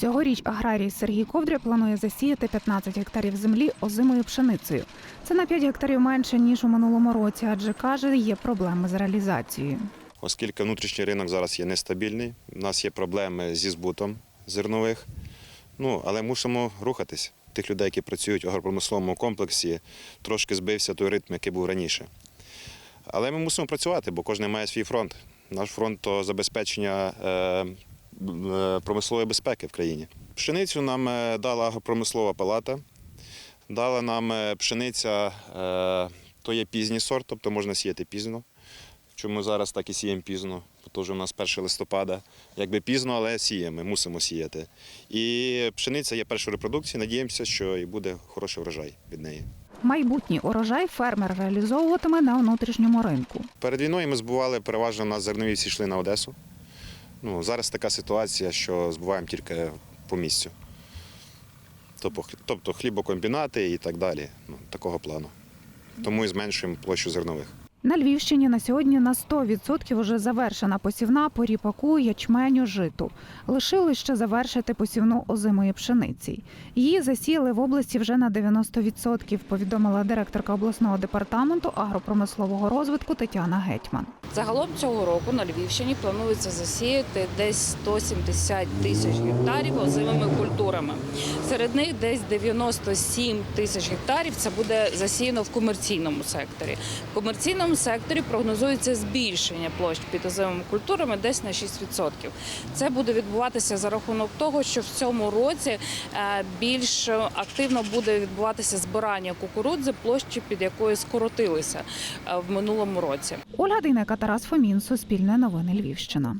Цьогоріч аграрій Сергій Ковдря планує засіяти 15 гектарів землі озимою пшеницею. Це на 5 гектарів менше ніж у минулому році, адже каже, є проблеми з реалізацією. Оскільки внутрішній ринок зараз є нестабільний, у нас є проблеми зі збутом зернових. Ну, але мусимо рухатись. Тих людей, які працюють в агропромисловому комплексі, трошки збився той ритм, який був раніше. Але ми мусимо працювати, бо кожен має свій фронт. Наш фронт то забезпечення е, промислової безпеки в країні. Пшеницю нам е, дала агропромислова палата, дала нам е, пшениця, е, то є пізній сорт, тобто можна сіяти пізно. Чому зараз так і сіємо пізно? Бо вже у нас 1 листопада. Якби пізно, але сіємо, мусимо сіяти. І пшениця є першою репродукцією. Надіємося, що і буде хороший врожай від неї. Майбутній урожай фермер реалізовуватиме на внутрішньому ринку. Перед війною ми збували переважно на зернові всі йшли на Одесу. Ну, зараз така ситуація, що збуваємо тільки по місцю. Тобто, тобто хлібокомбінати і так далі. Ну, такого плану. Тому і зменшуємо площу зернових. На Львівщині на сьогодні на 100% вже завершена посівна по ріпаку, ячменю, житу. Лишилось ще завершити посівну озимої пшениці. Її засіяли в області вже на 90%, повідомила директорка обласного департаменту агропромислового розвитку Тетяна Гетьман. Загалом цього року на Львівщині планується засіяти десь 170 тисяч гектарів озимими культурами. Серед них десь 97 тисяч гектарів це буде засіяно в комерційному секторі. В комерційному секторі прогнозується збільшення площ під озимими культурами десь на 6%. Це буде відбуватися за рахунок того, що в цьому році е, більш активно буде відбуватися збирання кукурудзи, площі під якою скоротилися е, в минулому році. Ольга Дейнека, Тарас Фомін, Суспільне новини Львівщина.